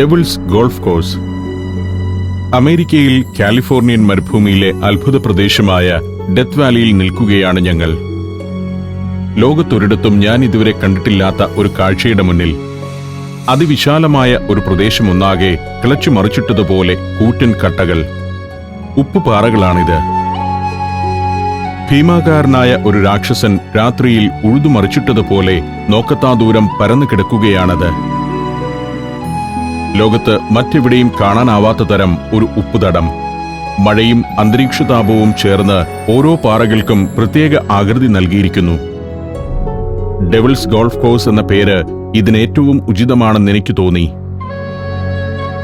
Devil's golf course. അമേരിക്കയിൽ Californian മരുഭൂമിയിലെ അത്ഭുത പ്രദേശമായ ഡെത്ത് വാലിയിൽ നിൽക്കുകയാണ് ഞങ്ങൾ. ലോകത്തൊരിടത്തും ഞാൻ ഇതുവരെ കണ്ടിട്ടില്ലാത്ത ഒരു കാഴ്ചയുടെ മുന്നിൽ. അതിവിശാലമായ ഒരു പ്രദേശമൊന്നാകെ കിളച്ചു മറിച്ചിട്ടതുപോലെ കൂറ്റൻ കട്ടകൾ. ഉപ്പുപാറകളാണിത് ഭീമാകാരനായ ഒരു രാക്ഷസൻ രാത്രിയിൽ ഉഴുതുമറിച്ചിട്ടതുപോലെ നോക്കത്താ ദൂരം പരന്നു കിടക്കുകയാണത്. ലോകത്ത് മറ്റെവിടെയും കാണാനാവാത്ത തരം ഒരു ഉപ്പുതടം. മഴയും അന്തരീക്ഷതാപവും ചേർന്ന് ഓരോ പാറകൾക്കും പ്രത്യേക ആകൃതി നൽകിയിരിക്കുന്നു. ഡെവിൾസ് ഗോൾഫ് കോഴ്സ് എന്ന പേര് ഇതിനേറ്റവും ഉചിതമാണെന്ന് എനിക്ക് തോന്നി.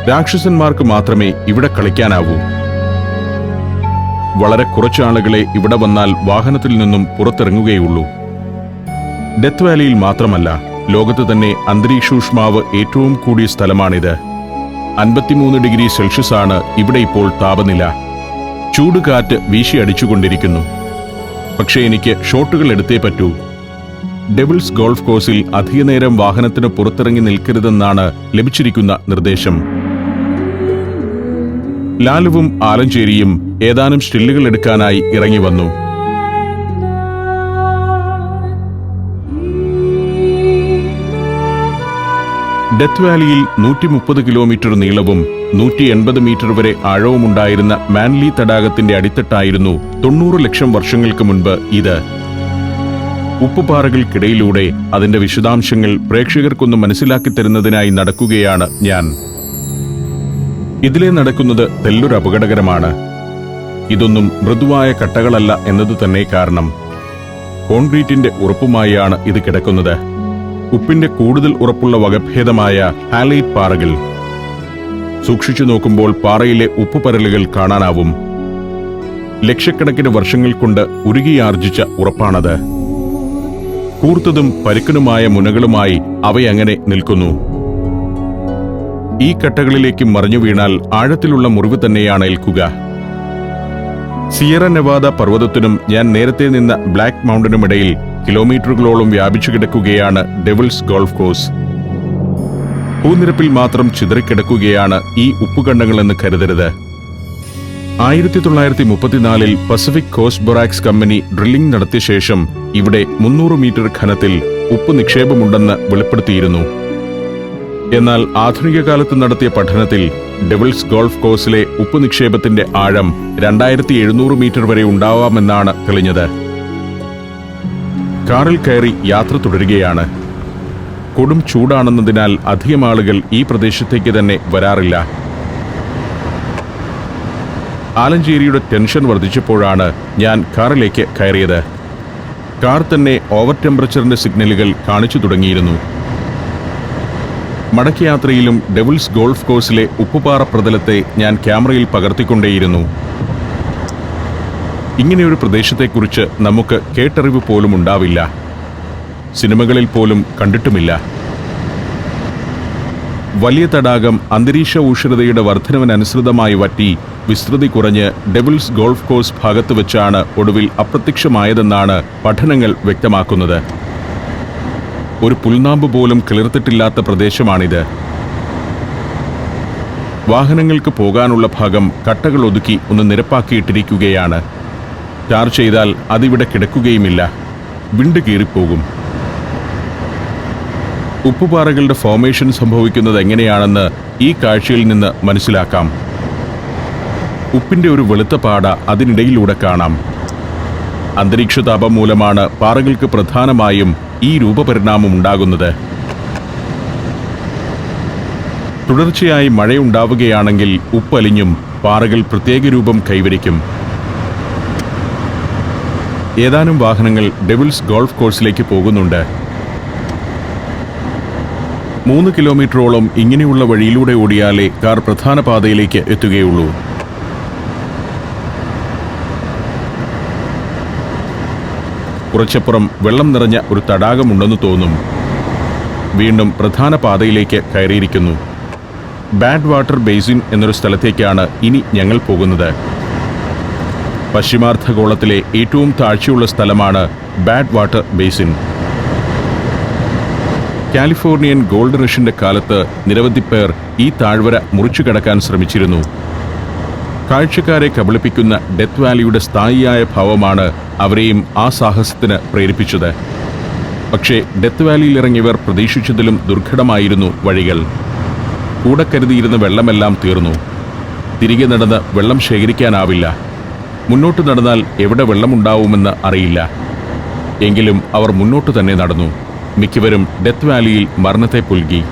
രാക്ഷസന്മാർക്ക് മാത്രമേ ഇവിടെ കളിക്കാനാവൂ. വളരെ കുറച്ച് ആളുകളെ ഇവിടെ വന്നാൽ വാഹനത്തിൽ നിന്നും പുറത്തിറങ്ങുകയുള്ളൂ. ഡെത്ത് വാലിയിൽ മാത്രമല്ല ലോകത്ത് തന്നെ അന്തരീക്ഷൂഷ്മാവ് ഏറ്റവും കൂടിയ സ്ഥലമാണിത്. അൻപത്തിമൂന്ന് ഡിഗ്രി സെൽഷ്യസ് ആണ് ഇവിടെ ഇപ്പോൾ താപനില. ചൂട് കാറ്റ് വീശിയടിച്ചുകൊണ്ടിരിക്കുന്നു പക്ഷേ എനിക്ക് ഷോട്ടുകൾ എടുത്തേ പറ്റൂ. ഡെവിൾസ് ഗോൾഫ് കോഴ്സിൽ അധികനേരം വാഹനത്തിന് പുറത്തിറങ്ങി നിൽക്കരുതെന്നാണ് ലഭിച്ചിരിക്കുന്ന നിർദ്ദേശം. ലാലുവും ആലഞ്ചേരിയും ഏതാനും സ്റ്റില്ലുകൾ എടുക്കാനായി ഇറങ്ങി വന്നു. ഡെത്ത് വാലിയിൽ നൂറ്റി മുപ്പത് കിലോമീറ്റർ നീളവും നൂറ്റി എൺപത് മീറ്റർ വരെ ആഴവുമുണ്ടായിരുന്ന മാൻലി തടാകത്തിന്റെ അടിത്തട്ടായിരുന്നു തൊണ്ണൂറ് ലക്ഷം വർഷങ്ങൾക്ക് മുൻപ് ഇത്. ഉപ്പുപാറകൾക്കിടയിലൂടെ അതിന്റെ വിശദാംശങ്ങൾ പ്രേക്ഷകർക്കൊന്ന് മനസ്സിലാക്കി തരുന്നതിനായി നടക്കുകയാണ് ഞാൻ. ഇതിലെ നടക്കുന്നത് തെല്ലൊരു അപകടകരമാണ്. ഇതൊന്നും മൃദുവായ കട്ടകളല്ല എന്നത് തന്നെ കാരണം. കോൺക്രീറ്റിന്റെ ഉറപ്പുമായാണ് ഇത് കിടക്കുന്നത്. ഉപ്പിന്റെ കൂടുതൽ ഉറപ്പുള്ള വകഭേദമായ ഹാലൈറ്റ് പാറകൾ. സൂക്ഷിച്ചു നോക്കുമ്പോൾ പാറയിലെ ഉപ്പുപരലുകൾ കാണാനാവും. ലക്ഷക്കണക്കിന് വർഷങ്ങൾ കൊണ്ട് ഉരുകിയാർജിച്ച ഉറപ്പാണത്. കൂർത്തതും പരുക്കനുമായ മുനകളുമായി അവയങ്ങനെ നിൽക്കുന്നു. ഈ കട്ടകളിലേക്ക് മറിഞ്ഞു വീണാൽ ആഴത്തിലുള്ള മുറിവ് തന്നെയാണ് ഏൽക്കുക. സിയറ നെവാദ പർവതത്തിനും ഞാൻ നേരത്തെ നിന്ന ബ്ലാക്ക് മൗണ്ടനുമിടയിൽ കിലോമീറ്ററുകളോളം വ്യാപിച്ചു കിടക്കുകയാണ് ഡെവിൾസ് ഗോൾഫ് കോഴ്സ്. ഭൂനിരപ്പിൽ മാത്രം ചിതറിക്കിടക്കുകയാണ് ഈ ഉപ്പുകണ്ടങ്ങളെന്ന് കരുതരുത്. ആയിരത്തി തൊള്ളായിരത്തി മുപ്പത്തിനാലിൽ Pacific coast borax company drilling നടത്തിയ ശേഷം ഇവിടെ മുന്നൂറ് മീറ്റർ ഖനത്തിൽ ഉപ്പ് നിക്ഷേപമുണ്ടെന്ന് വെളിപ്പെടുത്തിയിരുന്നു. എന്നാൽ ആധുനിക കാലത്ത് നടത്തിയ പഠനത്തിൽ ഡെവിൾസ് ഗോൾഫ് കോഴ്സിലെ ഉപ്പ് നിക്ഷേപത്തിന്റെ ആഴം രണ്ടായിരത്തി എഴുന്നൂറ് മീറ്റർ വരെ ഉണ്ടാവാമെന്നാണ് തെളിഞ്ഞത്. കാറിൽ കയറി യാത്ര തുടരുകയാണ്. കൊടും ചൂടാണെന്നതിനാൽ അധികം ആളുകൾ ഈ പ്രദേശത്തേക്ക് തന്നെ വരാറില്ല. ആലഞ്ചേരിയുടെ ടെൻഷൻ വർദ്ധിച്ചപ്പോഴാണ് ഞാൻ കാറിലേക്ക് കയറിയത്. കാർ തന്നെ ഓവർ ടെമ്പറേച്ചറിന്റെ സിഗ്നലുകൾ കാണിച്ചു തുടങ്ങിയിരുന്നു. മടക്കയാത്രയിലും ഡെവിൾസ് ഗോൾഫ് കോഴ്സിലെ ഉപ്പുപാറ പ്രതലത്തെ ഞാൻ ക്യാമറയിൽ പകർത്തിക്കൊണ്ടേയിരുന്നു. ഇങ്ങനെയൊരു പ്രദേശത്തെക്കുറിച്ച് നമുക്ക് കേട്ടറിവ് പോലും ഉണ്ടാവില്ല. സിനിമകളിൽ പോലും കണ്ടിട്ടുമില്ല. വലിയ തടാകം അന്തരീക്ഷ ഊഷ്ണതയുടെ വർധനവിനനുസൃതമായി വറ്റി വിസ്തൃതി കുറഞ്ഞ് ഡെവിൾസ് ഗോൾഫ് കോഴ്സ് ഭാഗത്ത് വെച്ചാണ് ഒടുവിൽ അപ്രത്യക്ഷമായതെന്നാണ് പഠനങ്ങൾ വ്യക്തമാക്കുന്നത്. ഒരു പുൽനാമ്പ് പോലും കിളിർത്തിട്ടില്ലാത്ത പ്രദേശമാണിത്. വാഹനങ്ങൾക്ക് പോകാനുള്ള ഭാഗം കട്ടകൾ ഒതുക്കി ഒന്ന് നിരപ്പാക്കിയിട്ടിരിക്കുകയാണ്. ടാർ ചെയ്താൽ അതിവിടെ കിടക്കുകയുമില്ല. വിണ്ട് കീറിപ്പോകും. ഉപ്പുപാറകളുടെ ഫോമേഷൻ സംഭവിക്കുന്നത് എങ്ങനെയാണെന്ന് ഈ കാഴ്ചയിൽ നിന്ന് മനസ്സിലാക്കാം. ഉപ്പിന്റെ ഒരു വെളുത്ത പാട അതിനിടയിലൂടെ കാണാം. അന്തരീക്ഷ താപം മൂലമാണ് പാറകൾക്ക് പ്രധാനമായും ഈ രൂപപരിണാമം ഉണ്ടാകുന്നത്. തുടർച്ചയായി മഴയുണ്ടാവുകയാണെങ്കിൽ ഉപ്പലിഞ്ഞും പാറകൾ പ്രത്യേക രൂപം കൈവരിക്കും. ഏതാനും വാഹനങ്ങൾ ഡെവിൾസ് ഗോൾഫ് കോഴ്സിലേക്ക് പോകുന്നുണ്ട്. മൂന്ന് കിലോമീറ്ററോളം ഇങ്ങനെയുള്ള വഴിയിലൂടെ ഓടിയാലേ കാർ പ്രധാന പാതയിലേക്ക് എത്തുകയുള്ളൂ. കുറച്ചപ്പുറം വെള്ളം നിറഞ്ഞ ഒരു തടാകമുണ്ടെന്ന് തോന്നും. വീണ്ടും പ്രധാന പാതയിലേക്ക് കയറിയിരിക്കുന്നു. ബാഡ് വാട്ടർ ബേസിൻ എന്നൊരു സ്ഥലത്തേക്കാണ് ഇനി ഞങ്ങൾ പോകുന്നത്. പശ്ചിമാർദ്ധഗോളത്തിലെ ഏറ്റവും താഴ്ചയുള്ള സ്ഥലമാണ് bad water basin. Californian gold റഷിന്റെ കാലത്ത് നിരവധി പേർ ഈ താഴ്വര മുറിച്ചു കടക്കാൻ ശ്രമിച്ചിരുന്നു. കാഴ്ചക്കാരെ കബളിപ്പിക്കുന്ന ഡെത്ത് വാലിയുടെ സ്ഥായിയായ ഭാവമാണ് അവരെയും ആ സാഹസത്തിന് പ്രേരിപ്പിച്ചത്. പക്ഷേ ഡെത്ത് വാലിയിലിറങ്ങിയവർ പ്രതീക്ഷിച്ചതിലും ദുർഘടമായിരുന്നു വഴികൾ. കൂടെ കരുതിയിരുന്ന വെള്ളമെല്ലാം തീർന്നു. തിരികെ നടന്ന് വെള്ളം ശേഖരിക്കാനാവില്ല. മുന്നോട്ട് നടന്നാൽ എവിടെ വെള്ളമുണ്ടാവുമെന്ന് അറിയില്ല. എങ്കിലും അവർ മുന്നോട്ട് തന്നെ നടന്നു. മിക്കവരും ഡെത്ത് വാലിയിൽ മരണത്തെ പുൽകി.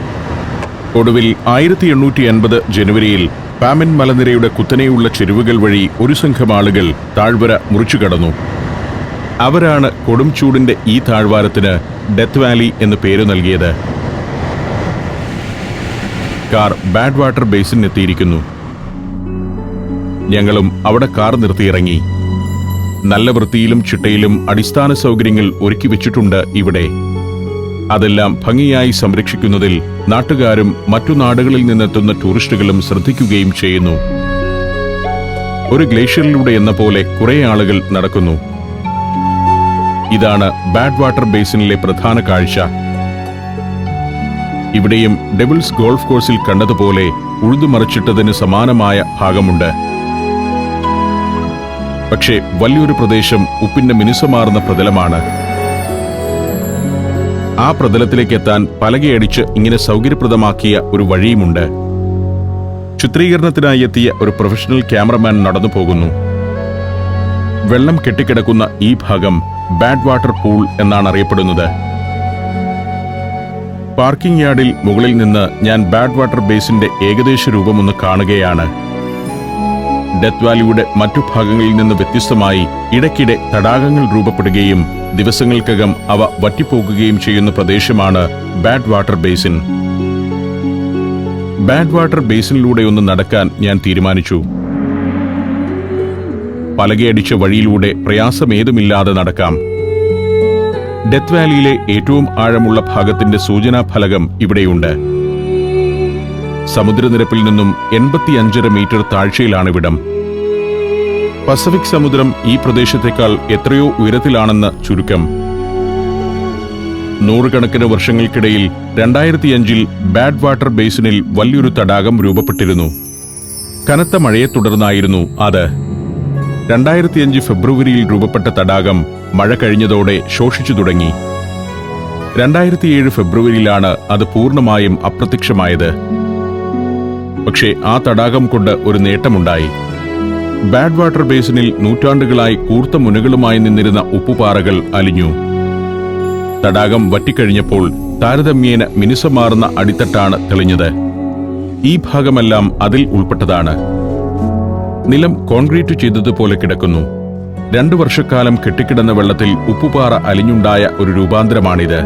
ഒടുവിൽ ആയിരത്തി എണ്ണൂറ്റി എൺപത് ജനുവരിയിൽ പാമൻ മലനിരയുടെ കുത്തനെയുള്ള ചെരുവുകൾ വഴി ഒരു സംഘം ആളുകൾ താഴ്വര മുറിച്ചു കടന്നു. അവരാണ് കൊടും ചൂടിന്റെ ഈ താഴ്വാരത്തിന് ഡെത്ത് വാലി എന്ന് പേര് നൽകിയത്. കാർ ബാഡ് വാട്ടർ ബേസിനെത്തിയിരിക്കുന്നു. ഞങ്ങളും അവിടെ കാർ നിർത്തിയിറങ്ങി. നല്ല വൃത്തിയിലും ചിട്ടയിലും അടിസ്ഥാന സൗകര്യങ്ങൾ ഒരുക്കി വെച്ചിട്ടുണ്ട് ഇവിടെ. അതെല്ലാം ഭംഗിയായി സംരക്ഷിക്കുന്നതിൽ നാട്ടുകാരും മറ്റു നാടുകളിൽ നിന്നെത്തുന്ന ടൂറിസ്റ്റുകളും ശ്രദ്ധിക്കുകയും ചെയ്യുന്നു. ഒരു ഗ്ലേഷ്യറിലൂടെ എന്ന പോലെ കുറെ ആളുകൾ നടക്കുന്നു. ഇതാണ് ബാഡ് വാട്ടർ ബേസിനിലെ പ്രധാന കാഴ്ച. ഇവിടെയും ഡെബിൾസ് ഗോൾഫ് കോഴ്സിൽ കണ്ടതുപോലെ ഉഴുതുമറിച്ചിട്ടതിന് സമാനമായ ഭാഗമുണ്ട്. പക്ഷേ വലിയൊരു പ്രദേശം ഉപ്പിന്റെ മിനുസമാർന്ന പ്രതലമാണ്. ആ പ്രതലത്തിലേക്ക് എത്താൻ പലകയടിച്ച് ഇങ്ങനെ സൗകര്യപ്രദമാക്കിയ ഒരു വഴിയുമുണ്ട്. ചിത്രീകരണത്തിനായി എത്തിയ ഒരു പ്രൊഫഷണൽ ക്യാമറമാൻ നടന്നു പോകുന്നു. വെള്ളം കെട്ടിക്കിടക്കുന്ന ഈ ഭാഗം ബാഡ് വാട്ടർ പൂൾ എന്നാണ് അറിയപ്പെടുന്നത്. പാർക്കിംഗ് യാർഡിൽ മുകളിൽ നിന്ന് ഞാൻ ബാഡ് വാട്ടർ ബേസിന്റെ ഏകദേശ രൂപമൊന്ന് കാണുകയാണ്. ഡെത്ത് വാലിയുടെ മറ്റു ഭാഗങ്ങളിൽ നിന്ന് വ്യത്യസ്തമായി ഇടയ്ക്കിടെ തടാകങ്ങൾ രൂപപ്പെടുകയും ദിവസങ്ങൾക്കകം അവ വറ്റിപ്പോകുകയും ചെയ്യുന്ന പ്രദേശമാണ് bad water basin. Bad water ബേസിനിലൂടെ ഒന്ന് നടക്കാൻ ഞാൻ തീരുമാനിച്ചു. പലകയടിച്ച വഴിയിലൂടെ പ്രയാസമേതുമില്ലാതെ നടക്കാം. ഡെത്ത് വാലിയിലെ ഏറ്റവും ആഴമുള്ള ഭാഗത്തിന്റെ സൂചനാ ഫലകം ഇവിടെയുണ്ട്. സമുദ്രനിരപ്പിൽ നിന്നും എൺപത്തിയഞ്ചര മീറ്റർ താഴ്ചയിലാണിവിടം പസഫിക് സമുദ്രം ഈ പ്രദേശത്തേക്കാൾ എത്രയോ ഉയരത്തിലാണെന്ന് ചുരുക്കം. നൂറുകണക്കിന് വർഷങ്ങൾക്കിടയിൽ രണ്ടായിരത്തിയഞ്ചിൽ ബാഡ് വാട്ടർ ബേസിനിൽ വലിയൊരു തടാകം രൂപപ്പെട്ടിരുന്നു. കനത്ത മഴയെ തുടർന്നായിരുന്നു അത്. രണ്ടായിരത്തിയഞ്ച് ഫെബ്രുവരിയിൽ രൂപപ്പെട്ട തടാകം മഴ കഴിഞ്ഞതോടെ ശോഷിച്ചു തുടങ്ങി. രണ്ടായിരത്തിയേഴ് ഫെബ്രുവരിയിലാണ് അത് പൂർണമായും അപ്രത്യക്ഷമായത്. പക്ഷേ ആ തടാകം കൊണ്ട് ഒരു നേട്ടമുണ്ടായി. ബാഡ് വാട്ടർ ബേസിനിൽ നൂറ്റാണ്ടുകളായി കൂർത്ത മുനകളുമായി നിന്നിരുന്ന ഉപ്പുപാറകൾ അലിഞ്ഞു. തടാകം വറ്റിക്കഴിഞ്ഞപ്പോൾ താരതമ്യേന മിനുസമാർന്ന അടിത്തട്ടാണ് തെളിഞ്ഞത്. ഈ ഭാഗമെല്ലാം അതിൽ ഉൾപ്പെട്ടതാണ്. നിലം കോൺക്രീറ്റ് ചെയ്തതുപോലെ കിടക്കുന്നു. രണ്ടു വർഷക്കാലം കെട്ടിക്കിടന്ന വെള്ളത്തിൽ ഉപ്പുപാറ അലിഞ്ഞുണ്ടായ ഒരു രൂപാന്തരമാണിത്.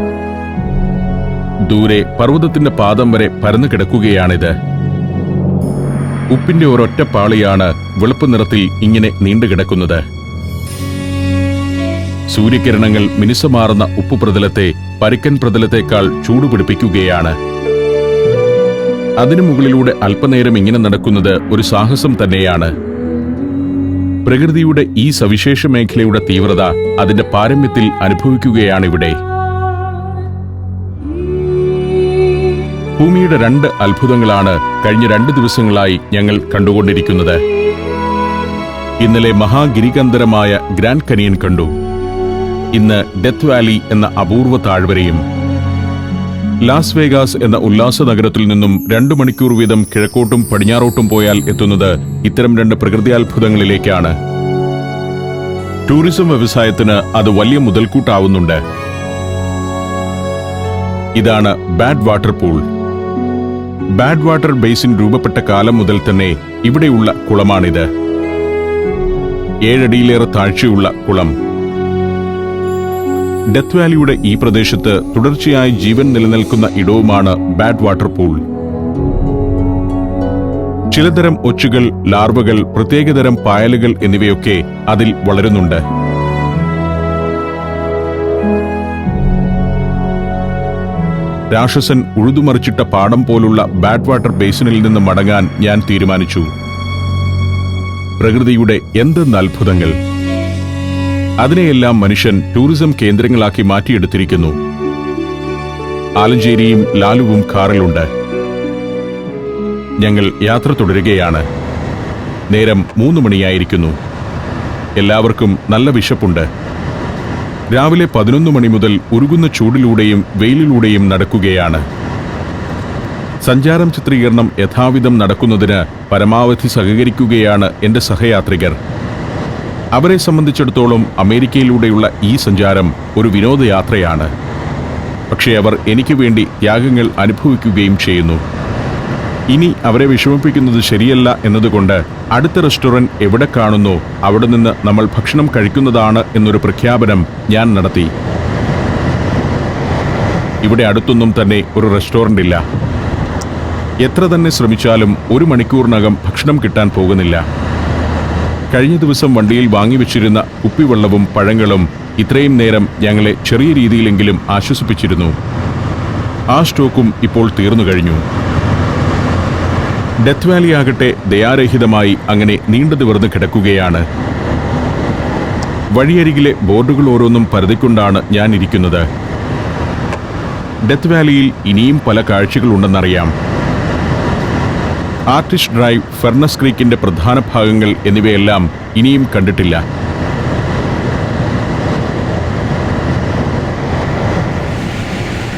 ദൂരെ പർവതത്തിന്റെ പാദം വരെ പരന്നു കിടക്കുകയാണിത് ഉപ്പിന്റെ ഒരൊറ്റ പാളിയാണ് വെളുപ്പ് നിറത്തിൽ ഇങ്ങനെ നീണ്ടുകിടക്കുന്നത്. സൂര്യകിരണങ്ങൾ മിനുസമാർന്ന ഉപ്പു പ്രതലത്തെ പരുക്കൻ പ്രതലത്തേക്കാൾ ചൂടുപിടിപ്പിക്കുകയാണ് അതിനു മുകളിലൂടെ അല്പനേരം ഇങ്ങനെ നടക്കുന്നത് ഒരു സാഹസം തന്നെയാണ്. പ്രകൃതിയുടെ ഈ സവിശേഷ മേഖലയുടെ തീവ്രത അതിന്റെ പാരമ്യത്തിൽ അനുഭവിക്കുകയാണിവിടെ. ഭൂമിയുടെ രണ്ട് അത്ഭുതങ്ങളാണ് കഴിഞ്ഞ രണ്ട് ദിവസങ്ങളായി ഞങ്ങൾ കണ്ടുകൊണ്ടിരിക്കുന്നത്. ഇന്നലെ മഹാഗിരികന്ധരമായ ഗ്രാൻഡ് കനിയൻ കണ്ടു. ഇന്ന് ഡെത്ത് വാലി എന്ന അപൂർവ താഴ്വരയും ലാസ് വേഗാസ് എന്ന ഉല്ലാസ നഗരത്തിൽ നിന്നും രണ്ടു മണിക്കൂർ വീതം കിഴക്കോട്ടും പടിഞ്ഞാറോട്ടും പോയാൽ എത്തുന്നത് ഇത്തരം രണ്ട് പ്രകൃതിയാത്ഭുതങ്ങളിലേക്കാണ്. ടൂറിസം വ്യവസായത്തിന് അത് വലിയ മുതൽക്കൂട്ടാവുന്നുണ്ട്. ഇതാണ് bad water pool. Bad water basin രൂപപ്പെട്ട കാലം മുതൽ തന്നെ ഇവിടെയുള്ള കുളമാണിത്. ഏഴടിയിലേറെ താഴ്ചയുള്ള കുളം. ഡെത്ത് വാലിയുടെ ഈ പ്രദേശത്ത് തുടർച്ചയായി ജീവൻ നിലനിൽക്കുന്ന ഇടവുമാണ് ബാഡ് വാട്ടർ പൂൾ. ചിലതരം ഒച്ചുകൾ ലാർവകൾ പ്രത്യേകതരം പായലുകൾ എന്നിവയൊക്കെ അതിൽ വളരുന്നുണ്ട്. രാക്ഷസൻ ഉഴുതുമറിച്ചിട്ട പാടം പോലുള്ള ബാഡ് വാട്ടർ ബേസിനിൽ നിന്ന് മടങ്ങാൻ ഞാൻ തീരുമാനിച്ചു. പ്രകൃതിയുടെ എന്തെന്ന് അത്ഭുതങ്ങൾ. അതിനെയെല്ലാം മനുഷ്യൻ ടൂറിസം കേന്ദ്രങ്ങളാക്കി മാറ്റിയെടുത്തിരിക്കുന്നു. ആലഞ്ചേരിയും ലാലുവും കാറിലുണ്ട്. ഞങ്ങൾ യാത്ര തുടരുകയാണ്. നേരം മൂന്ന് മണിയായിരിക്കുന്നു. എല്ലാവർക്കും നല്ല വിശപ്പുണ്ട്. രാവിലെ പതിനൊന്ന് മണി മുതൽ ഉരുകുന്ന ചൂടിലൂടെയും വെയിലിലൂടെയും നടക്കുകയാണ്. സഞ്ചാരം ചിത്രീകരണം യഥാവിധം നടക്കുന്നതിന് പരമാവധി സഹകരിക്കുകയാണ് എന്റെ സഹയാത്രികർ. അവരെ സംബന്ധിച്ചിടത്തോളം അമേരിക്കയിലൂടെയുള്ള ഈ സഞ്ചാരം ഒരു വിനോദയാത്രയാണ്. പക്ഷേ അവർ എനിക്ക് വേണ്ടി ത്യാഗങ്ങൾ അനുഭവിക്കുകയും ചെയ്യുന്നു. ഇനി അവരെ വിഷമിപ്പിക്കുന്നത് ശരിയല്ല എന്നതുകൊണ്ട് അടുത്ത റെസ്റ്റോറന്റ് എവിടെ കാണുന്നു അവിടെ നിന്ന് നമ്മൾ ഭക്ഷണം കഴിക്കുന്നതാണ് എന്നൊരു പ്രഖ്യാപനം ഞാൻ നടത്തി. ഇവിടെ അടുത്തൊന്നും തന്നെ ഒരു റെസ്റ്റോറന്റ് ഇല്ല. എത്ര തന്നെ ശ്രമിച്ചാലും ഒരു മണിക്കൂറിനകം ഭക്ഷണം കിട്ടാൻ പോകുന്നില്ല. കഴിഞ്ഞ ദിവസം വണ്ടിയിൽ വാങ്ങിവെച്ചിരുന്ന കുപ്പിവെള്ളവും പഴങ്ങളും ഇത്രയും നേരം ഞങ്ങളെ ചെറിയ രീതിയിലെങ്കിലും ആശ്വസിപ്പിച്ചിരുന്നു. ആ സ്റ്റോക്കും ഇപ്പോൾ തീർന്നു കഴിഞ്ഞു. ഡെത്ത് വാലി ആകട്ടെ ദയാരഹിതമായി അങ്ങനെ നീണ്ടു നിവർന്ന് കിടക്കുകയാണ്. വഴിയരികിലെ ബോർഡുകൾ ഓരോന്നും പരതിക്കൊണ്ടാണ് ഞാൻ ഇരിക്കുന്നത്. ഡെത്ത് വാലിയിൽ ഇനിയും പല കാഴ്ചകളുണ്ടെന്നറിയാം ആർട്ടിസ്റ്റ് ഡ്രൈവ് ഫെർണസ് ക്രീക്കിന്റെ പ്രധാന ഭാഗങ്ങൾ എന്നിവയെല്ലാം ഇനിയും കണ്ടിട്ടില്ല.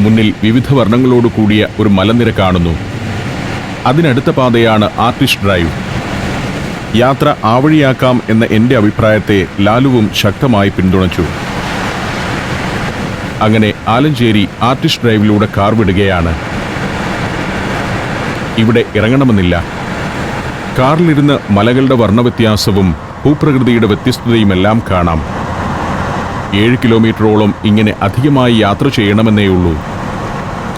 മുന്നിൽ വിവിധ വർണങ്ങളോട് കൂടിയ ഒരു മലനിര കാണുന്നു. അതിനടുത്ത പാതയാണ് ആർട്ടിസ്റ്റ് ഡ്രൈവ്. യാത്ര ആവഴിയാക്കാം എന്ന എന്റെ അഭിപ്രായത്തെ ലാലുവും ശക്തമായി പിന്തുണച്ചു. അങ്ങനെ ആലഞ്ചേരി ആർട്ടിസ്റ്റ് ഡ്രൈവിലൂടെ കാർ വിടുകയാണ്. ഇവിടെ ഇറങ്ങണമെന്നില്ല. കാറിലിരുന്ന് മലകളുടെ വർണവ്യത്യാസവും ഭൂപ്രകൃതിയുടെ വ്യത്യസ്തതയുമെല്ലാം കാണാം. ഏഴ് കിലോമീറ്ററോളം ഇങ്ങനെ അധികമായി യാത്ര ചെയ്യണമെന്നേയുള്ളൂ.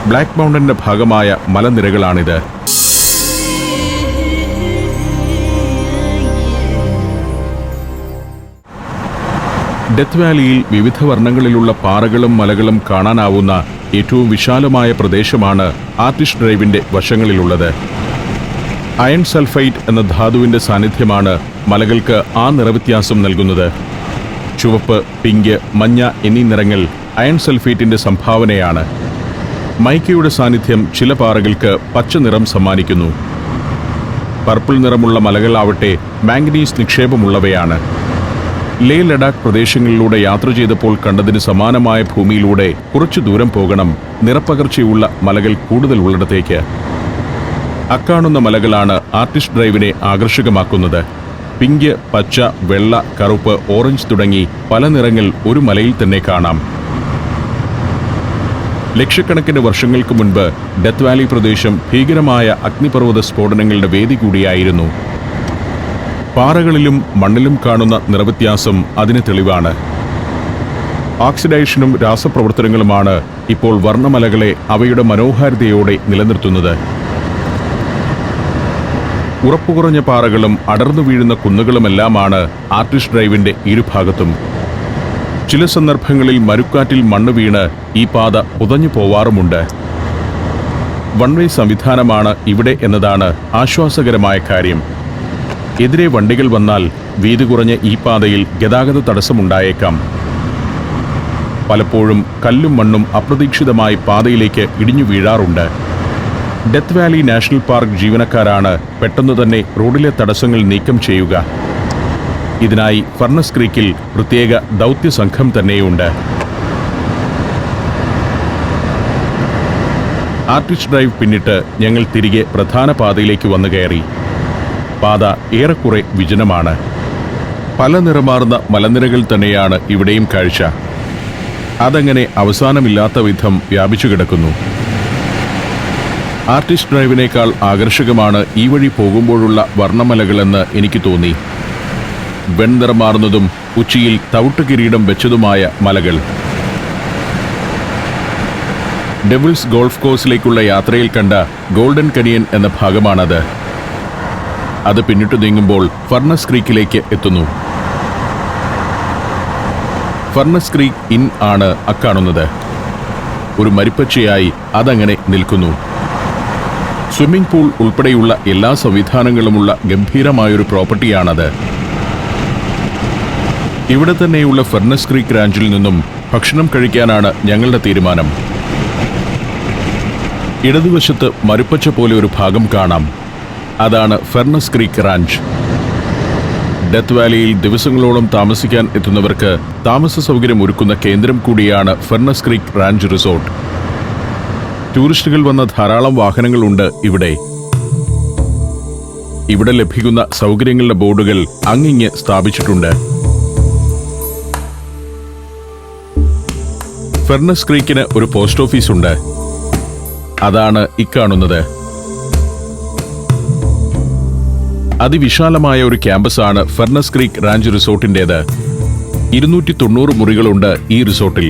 ബ്ലാക്ക് മൗണ്ടന്റെ ഭാഗമായ മലനിരകളാണിത്. ഡെത്ത് വാലിയിൽ വിവിധ വർണങ്ങളിലുള്ള പാറകളും മലകളും കാണാനാവുന്ന ഏറ്റവും വിശാലമായ പ്രദേശമാണ് ആർട്ടിസ്റ്റ് ഡ്രൈവിന്റെ വശങ്ങളിലുള്ളത്. അയൺ സൾഫൈറ്റ് എന്ന ധാതുവിന്റെ സാന്നിധ്യമാണ് മലകൾക്ക് ആ നിറവ്യത്യാസം നൽകുന്നത്. ചുവപ്പ് പിങ്ക് മഞ്ഞ എന്നീ നിറങ്ങൾ അയൺ സൾഫേറ്റിന്റെ സംഭാവനയാണ്. മൈക്കയുടെ സാന്നിധ്യം ചില പാറകൾക്ക് പച്ച നിറം സമ്മാനിക്കുന്നു. പർപ്പിൾ നിറമുള്ള മലകളാവട്ടെ മാംഗനീസ് നിക്ഷേപമുള്ളവയാണ്. ലേ ലഡാക്ക് പ്രദേശങ്ങളിലൂടെ യാത്ര ചെയ്തപ്പോൾ കണ്ടതിന് സമാനമായ ഭൂമിയിലൂടെ കുറച്ചു ദൂരം പോകണം. നിറപ്പകർച്ചയുള്ള മലകൾ കൂടുതൽ ഉള്ളിടത്തേക്ക്. അക്കാണുന്ന മലകളാണ് ആർട്ടിസ്റ്റ് ഡ്രൈവിനെ ആകർഷകമാക്കുന്നത്. പിങ്ക് പച്ച വെള്ള കറുപ്പ് ഓറഞ്ച് തുടങ്ങി പല നിറങ്ങൾ ഒരു മലയിൽ തന്നെ കാണാം. ലക്ഷക്കണക്കിന് വർഷങ്ങൾക്ക് മുൻപ് ഡെത്ത് വാലി പ്രദേശം ഭീകരമായ അഗ്നിപർവത സ്ഫോടനങ്ങളുടെ വേദി കൂടിയായിരുന്നു. പാറകളിലും മണ്ണിലും കാണുന്ന നിറവ്യത്യാസം അതിന് തെളിവാണ്. ഓക്സിഡേഷനും രാസപ്രവർത്തനങ്ങളുമാണ് ഇപ്പോൾ വർണമലകളെ അവയുടെ മനോഹാരിതയോടെ നിലനിർത്തുന്നത്. ഉറപ്പുകുറഞ്ഞ പാറകളും അടർന്നു വീഴുന്ന കുന്നുകളുമെല്ലാമാണ് ആർട്ടിസ്റ്റ് ഡ്രൈവിന്റെ ഇരുഭാഗത്തും. ചില സന്ദർഭങ്ങളിൽ മരുക്കാറ്റിൽ മണ്ണ് വീണ് ഈ പാത പുതഞ്ഞു പോവാറുമുണ്ട്. വൺവേ സംവിധാനമാണ് ഇവിടെ എന്നതാണ് ആശ്വാസകരമായ കാര്യം. എതിരെ വണ്ടികൾ വന്നാൽ വീതി കുറഞ്ഞ ഈ പാതയിൽ ഗതാഗത തടസ്സമുണ്ടായേക്കാം. പലപ്പോഴും കല്ലും മണ്ണും അപ്രതീക്ഷിതമായി പാതയിലേക്ക് ഇടിഞ്ഞു വീഴാറുണ്ട്. ഡെത്ത് വാലി നാഷണൽ പാർക്ക് ജീവനക്കാരാണ് പെട്ടെന്ന് തന്നെ റോഡിലെ തടസ്സങ്ങൾ നീക്കം ചെയ്യുക. ഇതിനായി ഫർണസ് ക്രീക്കിൽ പ്രത്യേക ദൗത്യ സംഘം തന്നെയുണ്ട്. ആർട്ടിസ്റ്റ് ഡ്രൈവ് പിന്നിട്ട് ഞങ്ങൾ തിരികെ പ്രധാന പാതയിലേക്ക് വന്നു കയറി. പാത ഏറെക്കുറെ വിജനമാണ്. പല നിറമാർന്ന മലനിരകൾ തന്നെയാണ് ഇവിടെയും കാഴ്ച. അതങ്ങനെ അവസാനമില്ലാത്ത വിധം വ്യാപിച്ചു കിടക്കുന്നു. ആർട്ടിസ്റ്റ് ഡ്രൈവിനേക്കാൾ ആകർഷകമാണ് ഈ വഴി പോകുമ്പോഴുള്ള വർണമലകളെന്ന് എനിക്ക് തോന്നി. വെൺനിറമാർന്നതും ഉച്ചിയിൽ തവിട്ട് കിരീടം വെച്ചതുമായ മലകൾ. ഡെവിൾസ് ഗോൾഫ് കോഴ്സിലേക്കുള്ള യാത്രയിൽ കണ്ട ഗോൾഡൻ കനിയൻ എന്ന ഭാഗമാണത്. അത് പിന്നിട്ടു നീങ്ങുമ്പോൾ ഫർണസ് ക്രീക്കിലേക്ക് എത്തുന്നു. ഫർണസ് ക്രീക്ക് ഇൻ ആണ് അക്കാണുന്നത്. ഒരു മരിപ്പച്ചയായി അതങ്ങനെ നിൽക്കുന്നു. സ്വിമ്മിംഗ് പൂൾ ഉൾപ്പെടെയുള്ള എല്ലാ സംവിധാനങ്ങളുമുള്ള ഗംഭീരമായൊരു പ്രോപ്പർട്ടിയാണത്. ഇവിടെ തന്നെയുള്ള ഫെർണസ് ക്രീക്ക് റാഞ്ചിൽ നിന്നും ഭക്ഷണം കഴിക്കാനാണ് ഞങ്ങളുടെ തീരുമാനം. ഇടതുവശത്ത് മരുപ്പച്ച പോലെ ഒരു ഭാഗം കാണാം. അതാണ് ഫെർണസ് ക്രീക്ക് റാഞ്ച്. ഡെത്ത് വാലിയിൽ ദിവസങ്ങളോളം താമസിക്കാൻ എത്തുന്നവർക്ക് താമസ സൗകര്യം ഒരുക്കുന്ന കേന്ദ്രം കൂടിയാണ് ഫെർണസ് ക്രീക്ക് റാഞ്ച് റിസോർട്ട്. ടൂറിസ്റ്റുകൾ വന്ന ധാരാളം വാഹനങ്ങളുണ്ട് ഇവിടെ. ഇവിടെ ലഭിക്കുന്ന സൗകര്യങ്ങളുടെ ബോർഡുകൾ അങ്ങിങ്ങ് സ്ഥാപിച്ചിട്ടുണ്ട്. ഫെർണസ് ക്രീക്കിന് ഒരു പോസ്റ്റ് ഓഫീസ് ഉണ്ട്. അതാണ് ഇക്കാണുന്നത് അതിവിശാലമായ ഒരു ക്യാമ്പസാണ് ഫെർണസ് ക്രീക്ക് റാഞ്ച് റിസോർട്ടിന്റേത് ഇരുന്നൂറ്റി തൊണ്ണൂറ് മുറികളുണ്ട് ഈ റിസോർട്ടിൽ.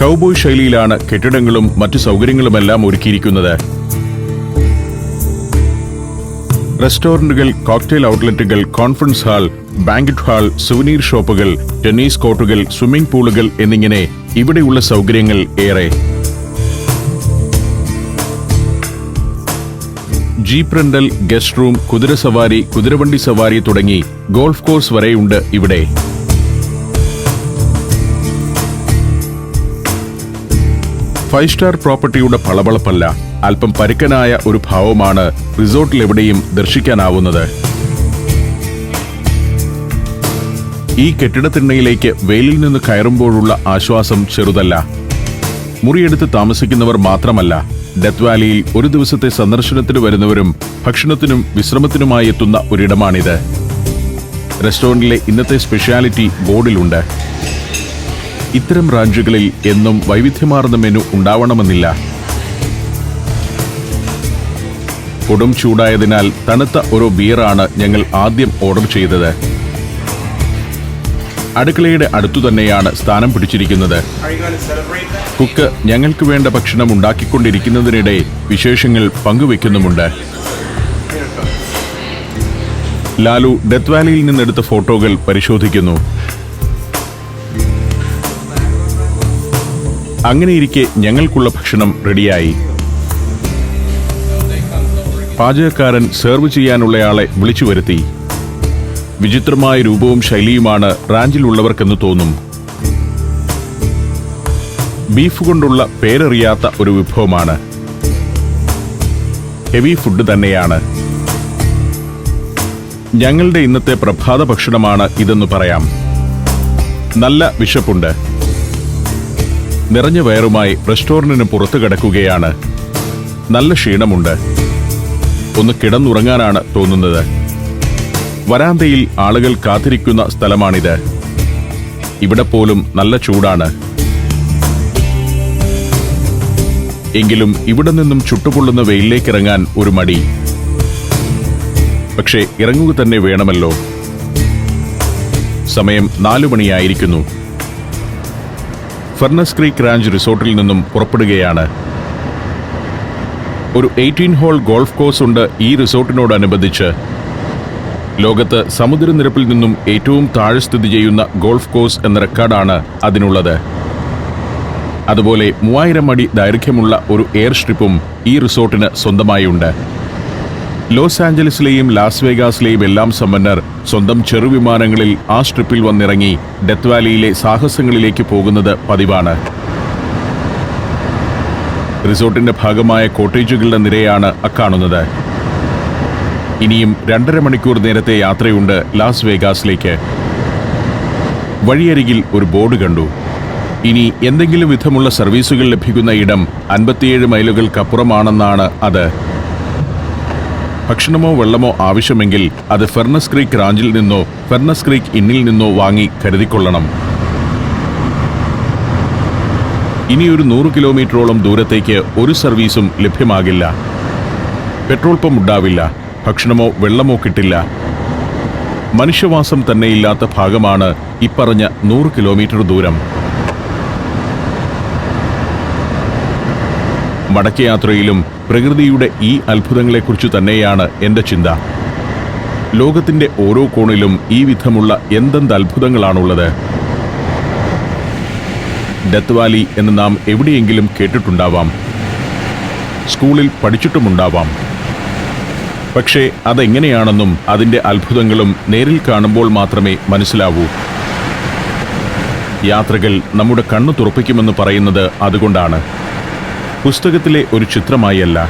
കൗബോയ് ശൈലിയിലാണ് കെട്ടിടങ്ങളും മറ്റു സൗകര്യങ്ങളുമെല്ലാം ഒരുക്കിയിരിക്കുന്നത്. റെസ്റ്റോറന്റുകൾ cocktail ഔട്ട്ലെറ്റുകൾ conference hall banquet hall souvenir ഷോപ്പുകൾ ടെന്നീസ് കോർട്ടുകൾ സ്വിമ്മിംഗ് പൂളുകൾ എന്നിങ്ങനെ ഇവിടെയുള്ള സൗകര്യങ്ങൾ ഏറെ. ജീപ്പ് റെന്റൽ ഗസ്റ്റ് റൂം കുതിര സവാരി കുതിരവണ്ടി സവാരി തുടങ്ങി ഗോൾഫ് കോഴ്സ് വരെയുണ്ട് ഇവിടെ. ഫൈവ് സ്റ്റാർ പ്രോപ്പർട്ടിയുടെ പളപളപ്പല്ല അല്പം പരുക്കനായ ഒരു ഭാവമാണ് റിസോർട്ടിലെവിടെയും ദർശിക്കാനാവുന്നത്. ഈ കെട്ടിടത്തിണ്ണയിലേക്ക് വെയിലിൽ നിന്ന് കയറുമ്പോഴുള്ള ആശ്വാസം ചെറുതല്ല. മുറിയെടുത്ത് താമസിക്കുന്നവർ മാത്രമല്ല. ഡെത്ത് വാലിയിൽ ഒരു ദിവസത്തെ സന്ദർശനത്തിന് വരുന്നവരും ഭക്ഷണത്തിനും വിശ്രമത്തിനുമായി എത്തുന്ന ഒരിടമാണിത്. റെസ്റ്റോറന്റിലെ ഇന്നത്തെ സ്പെഷ്യാലിറ്റി ബോർഡിലുണ്ട്. ഇത്തരം റാഞ്ചുകളിൽ എന്നും വൈവിധ്യമാർന്ന മെനു ഉണ്ടാവണമെന്നില്ല. കൊടും ചൂടായതിനാൽ തണുത്ത ഒരു ബിയറാണ് ഞങ്ങൾ ആദ്യം ഓർഡർ ചെയ്തത്. അടുക്കളയുടെ അടുത്തു തന്നെയാണ് സ്ഥാനം പിടിച്ചിരിക്കുന്നത്? കുക്ക് ഞങ്ങൾക്ക് വേണ്ട ഭക്ഷണം ഉണ്ടാക്കിക്കൊണ്ടിരിക്കുന്നതിനിടെ വിശേഷങ്ങൾ പങ്കുവെക്കുന്നുമുണ്ട്. ലാലു ഡെത്ത് വാലിയിൽ നിന്നെടുത്ത ഫോട്ടോകൾ പരിശോധിക്കുന്നു. അങ്ങനെയിരിക്കെ ഞങ്ങൾക്കുള്ള ഭക്ഷണം റെഡിയായി. പാചകക്കാരൻ സെർവ് ചെയ്യാനുള്ളയാളെ വിളിച്ചു വരുത്തി വിചിത്രമായ രൂപവും ശൈലിയുമാണ് റാഞ്ചിലുള്ളവർക്കെന്ന് തോന്നും. ബീഫ് കൊണ്ടുള്ള പേരറിയാത്ത ഒരു വിഭവമാണ്. ഹെവി ഫുഡ് തന്നെയാണ്. ഞങ്ങളുടെ ഇന്നത്തെ പ്രഭാത ഭക്ഷണമാണ് ഇതെന്ന് പറയാം. നല്ല വിശപ്പുണ്ട്. നിറഞ്ഞ വയറുമായി റെസ്റ്റോറന്റിന് പുറത്തു കിടക്കുകയാണ്. നല്ല ക്ഷീണമുണ്ട്. ഒന്ന് കിടന്നുറങ്ങാനാണ് തോന്നുന്നത്. വരാന്തയിൽ ആളുകൾ കാത്തിരിക്കുന്ന സ്ഥലമാണിത്. ഇവിടെ പോലും നല്ല ചൂടാണ്. എങ്കിലും ഇവിടെ നിന്നും ചുട്ടുപൊള്ളുന്ന വെയിലിലേക്കിറങ്ങാൻ ഒരു മടി. പക്ഷേ ഇറങ്ങുക തന്നെ വേണമല്ലോ. സമയം നാലു മണിയായിരിക്കുന്നു. ഫെർണസ് ക്രീക്ക് റാഞ്ച് റിസോർട്ടിൽ നിന്നും പുറപ്പെടുകയാണ്. ഒരു എയ്റ്റീൻ ഹോൾ ഗോൾഫ് കോഴ്സ് ഉണ്ട് ഈ റിസോർട്ടിനോടനുബന്ധിച്ച്. ലോകത്ത് സമുദ്രനിരപ്പിൽ നിന്നും ഏറ്റവും താഴെ സ്ഥിതി ചെയ്യുന്ന ഗോൾഫ് കോഴ്സ് എന്ന റെക്കോർഡാണ് അതിനുള്ളത്. അതുപോലെ മൂവായിരം അടി ദൈർഘ്യമുള്ള ഒരു എയർ സ്ട്രിപ്പും ഈ റിസോർട്ടിന് സ്വന്തമായുണ്ട്. ലോസ് ആഞ്ചലസിലെയും ലാസ് വേഗാസിലെയും എല്ലാം സമ്പന്നർ സ്വന്തം ചെറുവിമാനങ്ങളിൽ ആ സ്ട്രിപ്പിൽ വന്നിറങ്ങി ഡെത്ത് വാലിയിലെ സാഹസങ്ങളിലേക്ക് പോകുന്നത് പതിവാണ്. റിസോർട്ടിന്റെ ഭാഗമായ കോട്ടേജുകളുടെ നിരയാണ് അക്കാണുന്നത്. ഇനിയും രണ്ടര മണിക്കൂർ നേരത്തെ യാത്രയുണ്ട് ലാസ് വേഗാസിലേക്ക്. വഴിയരികിൽ ഒരു ബോർഡ് കണ്ടു. ഇനി എന്തെങ്കിലും വിധമുള്ള സർവീസുകൾ ലഭിക്കുന്ന ഇടം അൻപത്തിയേഴ് മൈലുകൾക്കപ്പുറമാണെന്നാണ് അത്. ഭക്ഷണമോ വെള്ളമോ ആവശ്യമെങ്കിൽ അത് ഫെർണസ് ക്രീക്ക് റാഞ്ചിൽ നിന്നോ ഫെർണസ് ക്രീക്ക് ഇന്നിൽ നിന്നോ വാങ്ങി കരുതിക്കൊള്ളണം. ഇനിയൊരു നൂറ് കിലോമീറ്ററോളം ദൂരത്തേക്ക് ഒരു സർവീസും ലഭ്യമാകില്ല. പെട്രോൾ പമ്പ് ഉണ്ടാവില്ല. ഭക്ഷണമോ വെള്ളമോ കിട്ടില്ല. മനുഷ്യവാസം തന്നെ ഇല്ലാത്ത ഭാഗമാണ് ഇപ്പറഞ്ഞ നൂറ് കിലോമീറ്റർ ദൂരം. മടക്കയാത്രയിലും പ്രകൃതിയുടെ ഈ അത്ഭുതങ്ങളെക്കുറിച്ച് തന്നെയാണ് എന്റെ ചിന്ത. ലോകത്തിന്റെ ഓരോ കോണിലും ഈ വിധമുള്ള എന്തെന്ത് അത്ഭുതങ്ങളാണുള്ളത്? ഡെത്ത് വാലി എന്ന് നാം എവിടെയെങ്കിലും കേട്ടിട്ടുണ്ടാവാം. സ്കൂളിൽ പഠിച്ചിട്ടുമുണ്ടാവാം. പക്ഷേ അതെങ്ങനെയാണെന്നും അതിന്റെ അത്ഭുതങ്ങളും നേരിൽ കാണുമ്പോൾ മാത്രമേ മനസ്സിലാവൂ. യാത്രകൾ നമ്മുടെ കണ്ണു തുറപ്പിക്കുമെന്ന് പറയുന്നത് അതുകൊണ്ടാണ്. പുസ്തകത്തിലെ ഒരു ചിത്രമായല്ല.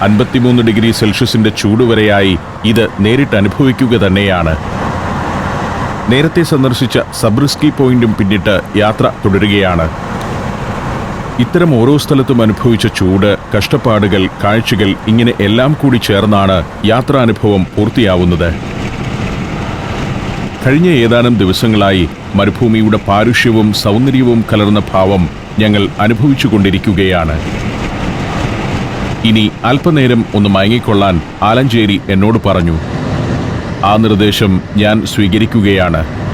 അൻപത്തിമൂന്ന് ഡിഗ്രി സെൽഷ്യസിന്റെ ചൂടുവരെയായി ഇത് നേരിട്ട് അനുഭവിക്കുക തന്നെയാണ്. നേരത്തെ സന്ദർശിച്ച സബ്രിസ്കി പോയിന്റും പിന്നിട്ട് യാത്ര തുടരുകയാണ്. ഇത്തരം ഓരോ സ്ഥലത്തും അനുഭവിച്ച ചൂട് കഷ്ടപ്പാടുകൾ കാഴ്ചകൾ ഇങ്ങനെ എല്ലാം കൂടി ചേർന്നാണ് യാത്രാനുഭവം പൂർത്തിയാവുന്നത്. കഴിഞ്ഞ ഏതാനും ദിവസങ്ങളായി മരുഭൂമിയുടെ പാരുഷ്യവും സൗന്ദര്യവും കലർന്ന ഭാവം ഞങ്ങൾ അനുഭവിച്ചുകൊണ്ടിരിക്കുകയാണ്. ഇനി അല്പനേരം ഒന്ന് മയങ്ങിക്കൊള്ളാൻ ആലഞ്ചേരി എന്നോട് പറഞ്ഞു. ആ നിർദ്ദേശം ഞാൻ സ്വീകരിക്കുകയാണ്.